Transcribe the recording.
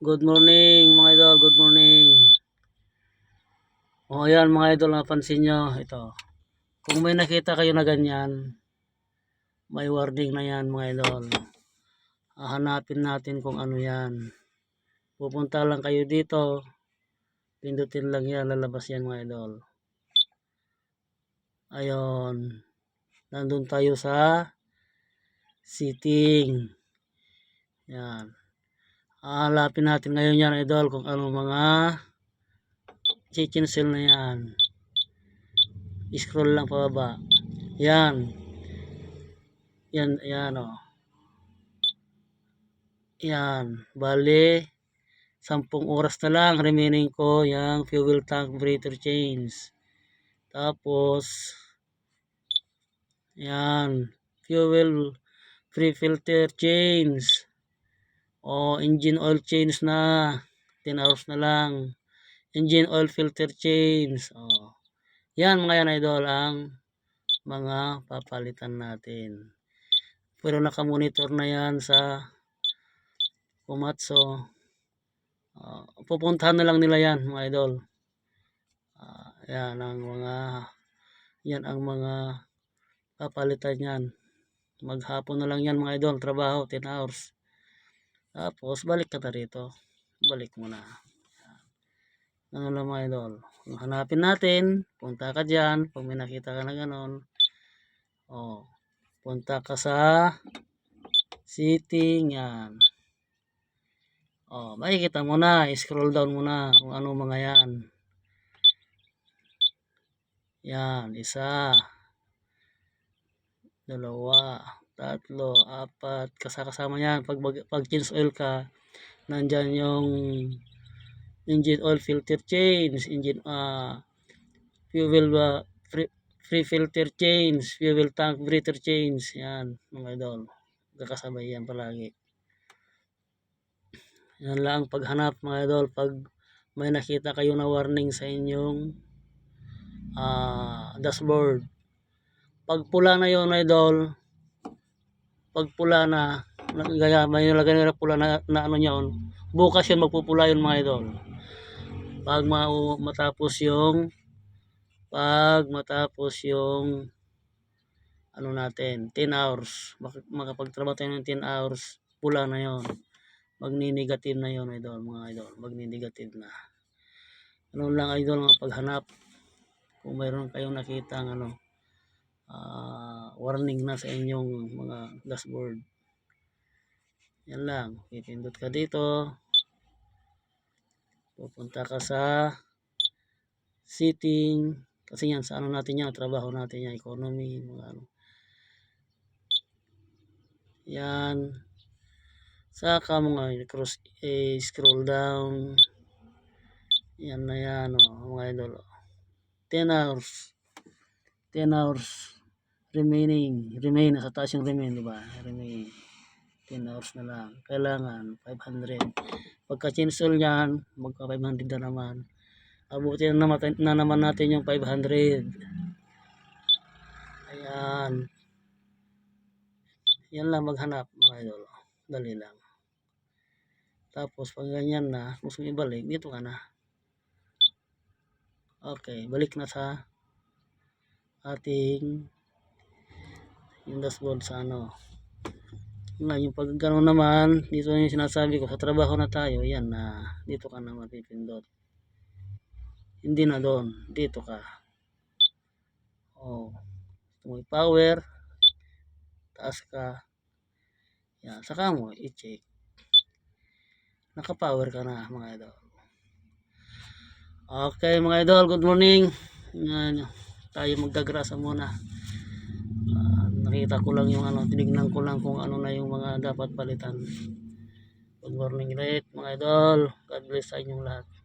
Good morning mga idol, good morning. O ayan mga idol, napansin nyo, ito. Kung may nakita kayo na ganyan, may warning na yan mga idol. Hahanapin natin kung ano yan. Pupunta lang kayo dito, pindutin lang yan, lalabas yan mga idol. Ayon, nandun tayo sa sitting. Yan. Hahanapin natin ngayon yan idol kung ano mga chichinsel na yan. Scroll lang pababa. Yan. Yan, yan o. Yan. Bali, sampung oras na lang remaining ko yung fuel tank breather change. Tapos, yan. Fuel free filter change. O, engine oil change na. 10 hours na lang. Engine oil filter change. O. Yan mga yan idol ang mga papalitan natin. Pero nakamonitor na yan sa Komatsu. Uh, pupuntahan na lang nila yan mga idol. Uh, yan ang mga yan ang mga papalitan yan. Maghapon na lang yan mga idol. Trabaho 10 hours. Tapos, balik ka na rito. Balik mo na. Ano lang mga idol. Kung hanapin natin, punta ka dyan. Pag may nakita ka na ganon. O, punta ka sa sitting. Yan. O, makikita mo na. Scroll down mo na kung ano mga yan. Yan. Isa. Dalawa tatlo, apat, kasama yan. Pag, pag change oil ka, nandyan yung engine oil filter change, engine, uh, fuel, uh, free, filter change, fuel tank breather change, yan, mga idol. Kakasabay yan palagi. Yan lang paghanap mga idol, pag may nakita kayo na warning sa inyong uh, dashboard. Pag pula na yun idol, pag pula na, gaya, may nilagay nila pula na, na ano yun, bukas yun magpupula yun mga idol. Pag ma matapos yung, pag matapos yung, ano natin, 10 hours, makapagtrabaho tayo ng 10 hours, pula na yon Magni-negative na yon idol, mga idol, magni-negative na. Ano lang idol, mga paghanap, kung mayroon kayong nakita ng ano, uh, warning na sa inyong mga dashboard. Yan lang. Pipindot ka dito. Pupunta ka sa setting kasi yan sa ano natin yan trabaho natin yan economy mga ano. Yan. Saka mga cross eh, scroll down. Yan na yan oh, mga idol. 10 hours. 10 hours remaining remain nasa taas yung remain di ba? Remain 10 hours na lang. Kailangan 500 pagka chinsol yan magka 500 na naman. Abutin na, naman, na naman natin yung 500 ayan. Yan lang maghanap mga idol. Dali lang. Tapos pag ganyan na gusto ibalik dito ka na. Okay balik na sa ating yung dashboard sa ano. Ngayon pag gano'n naman dito yung sinasabi ko sa trabaho na tayo yan na dito ka na mapipindot hindi na doon dito ka. Oh may power taas ka. Yan saka mo i-check. Naka power ka na mga idol. Okay mga idol good morning. Yan tayo magdagrasa muna nakita ko lang yung ano tinignan ko lang kung ano na yung mga dapat palitan. Good morning ulit mga idol. God bless sa inyong lahat